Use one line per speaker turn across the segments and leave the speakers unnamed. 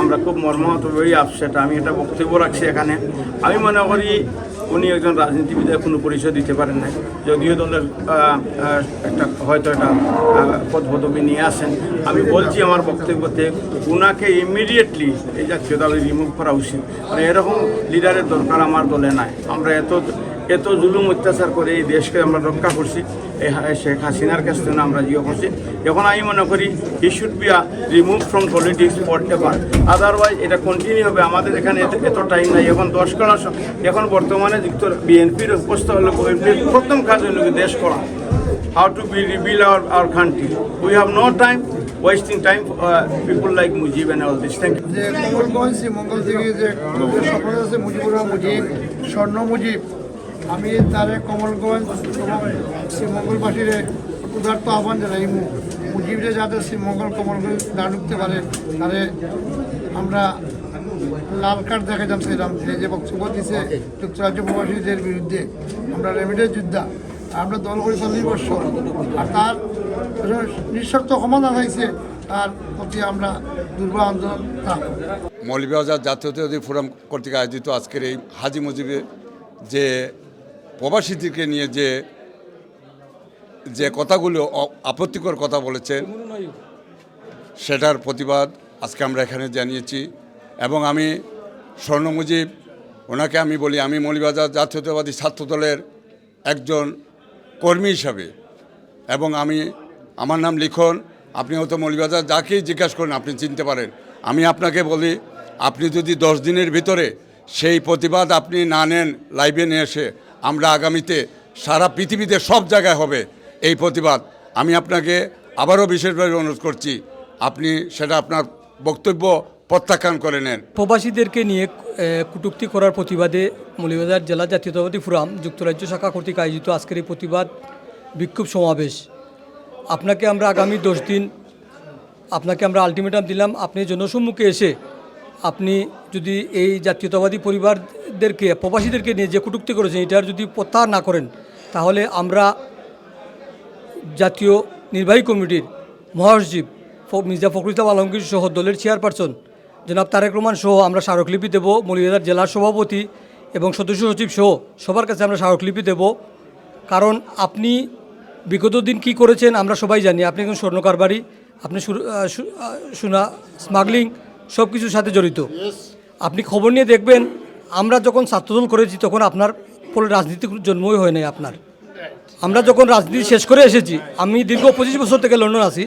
আমরা খুব মর্মাহত ভেরি আপসেট আমি এটা বক্তব্য রাখছি এখানে। আমি মনে করি উনি একজন রাজনীতিবিদের কোনো পরিচয় দিতে পারেন না যদিও দলের একটা, হয়তো একটা পদ পদবি নিয়ে আসেন। আমি বলছি আমার বক্তব্যতে, উনাকে ইমিডিয়েটলি এই জাতীয়তাবাদী রিমুভ করা উচিত। মানে এরকম লিডারের দরকার আমার দলে নাই। আমরা এত এত জুলুম অত্যাচার করে এই দেশকে আমরা রক্ষা করছি, এই শেখ হাসিনার কাছ থেকে আমরা জিও করছি। এখন আমি মনে করি he should be a remove from politics forever otherwise এটা কন্টিনিউ হবে। আমাদের এখানে এত- টাইম নাই। এখন দশ করা এখন বর্তমানে যুক্ত বিএনপির অবস্থা হলো বিএনপির প্রথম কাজ হলো দেশ করা। How to be rebuild our our country we have no time wasting time people like Mujib and all this thank you
যে থেকে যে সফল আছে, মুজিবুর মুজিব, স্বর্ণ মুজিব আমি তারে কমলগঞ্জ এবং শ্রীমঙ্গলবাসীর উদার্ত আহ্বান জানাই মুজিবরে যাতে শ্রীমঙ্গল কমলগঞ্জ না ঢুকতে পারে, তারে আমরা লাল কার্ড দেখা সেরাম এই যে বক্তব্য দিছে যুক্তরাজ্য প্রবাসীদের বিরুদ্ধে, আমরা রেমিডের যোদ্ধা, আমরা দল করি চল্লিশ বছর, আর তার নিঃশর্ত ক্ষমা হয়েছে তার প্রতি আমরা দুর্বল আন্দোলন থাকব
মৌলভীবাজার জাতীয়তাবাদী ফোরাম কর্তৃক আয়োজিত আজকের এই হাজি মুজিবের যে প্রবাসীদেরকে নিয়ে যে যে কথাগুলো আপত্তিকর কথা বলেছেন, সেটার প্রতিবাদ আজকে আমরা এখানে জানিয়েছি। এবং আমি স্বর্ণ মুজিব, ওনাকে আমি বলি, আমি মৌলভীবাজার জাতীয়তাবাদী ছাত্র দলের একজন কর্মী হিসাবে। এবং আমি, আমার নাম লিখন, আপনি হয়তো মৌলভীবাজার যাকেই জিজ্ঞাসা করেন, আপনি চিনতে পারেন। আমি আপনাকে বলি, আপনি যদি দশ দিনের ভিতরে সেই প্রতিবাদ আপনি না নেন, লাইভে নিয়ে এসে আমরা আগামীতে সারা পৃথিবীতে সব জায়গায় হবে এই প্রতিবাদ। আমি আপনাকে আবারও বিশেষভাবে অনুরোধ করছি, আপনি সেটা আপনার বক্তব্য প্রত্যাখ্যান করে নেন।
প্রবাসীদেরকে নিয়ে কটূক্তি করার প্রতিবাদে মৌলভীবাজার জেলা জাতীয়তাবাদী ফোরাম যুক্তরাজ্য শাখা কর্তৃক আয়োজিত আজকের এই প্রতিবাদ বিক্ষোভ সমাবেশ। আপনাকে আমরা আগামী দশ দিন, আপনাকে আমরা আলটিমেটাম দিলাম, আপনি জনসম্মুখে এসে আপনি যদি এই জাতীয়তাবাদী পরিবারদেরকে, প্রবাসীদেরকে নিয়ে যে কটূক্তি করেছেন, এটার যদি প্রত্যাহার না করেন, তাহলে আমরা জাতীয় নির্বাহী কমিটির মহাসচিব মির্জা ফখরুল ইসলাম আলমগীর সহ দলের চেয়ারপারসন জনাব তারেক রহমান সহ আমরা স্মারকলিপি দেব, মৌলভীবাজার জেলার সভাপতি এবং সদস্য সচিব সহ সবার কাছে আমরা স্মারকলিপি দেব। কারণ আপনি বিগত দিন কি করেছেন আমরা সবাই জানি। আপনি একজন স্বর্ণ কারবারি আপনি সোনা স্মাগলিং সব কিছুর সাথে জড়িত। আপনি খবর নিয়ে দেখবেন আমরা যখন ছাত্রদল করেছি তখন আপনার ফলে রাজনীতি জন্মই হয় নাই আপনার। আমরা যখন রাজনীতি শেষ করে এসেছি আমি দীর্ঘ পঁচিশ বছর থেকে লন্ডন আছি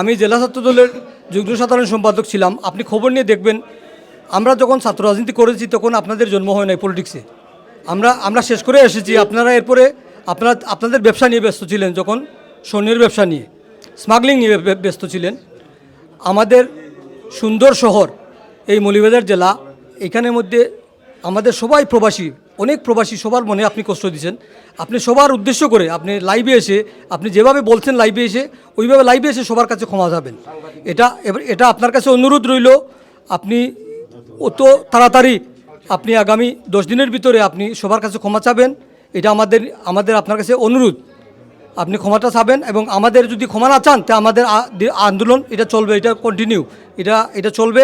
আমি জেলা ছাত্র দলের যুগ্ম সাধারণ সম্পাদক ছিলাম। আপনি খবর নিয়ে দেখবেন আমরা যখন ছাত্র রাজনীতি করেছি তখন আপনাদের জন্ম হয় নাই পলিটিক্সে। আমরা আমরা শেষ করে এসেছি আপনারা এরপরে আপনারা আপনাদের ব্যবসা নিয়ে ব্যস্ত ছিলেন যখন স্বর্ণের ব্যবসা নিয়ে স্মাগলিং নিয়ে ব্যস্ত ছিলেন। আমাদের সুন্দর শহর, এই মৌলিবাজার জেলা। এখানের মধ্যে আমাদের সবাই প্রবাসী, অনেক প্রবাসী, সবার মনে আপনি কষ্ট দিচ্ছেন। আপনি সবার উদ্দেশ্য করে আপনি লাইভে এসে, আপনি যেভাবে বলছেন লাইভে এসে, ওইভাবে লাইভে এসে সবার কাছে ক্ষমা যাবেন এটা এবার, এটা আপনার কাছে অনুরোধ রইল, আপনি অত তাড়াতাড়ি আপনি আগামী দশ দিনের ভিতরে আপনি সবার কাছে ক্ষমা চাবেন। এটা আমাদের আমাদের আপনার কাছে অনুরোধ। আপনি ক্ষমাটা চাবেন এবং আমাদের যদি ক্ষমা না চান, তা আমাদের আন্দোলন, এটা চলবে, এটা কন্টিনিউ এটা এটা চলবে।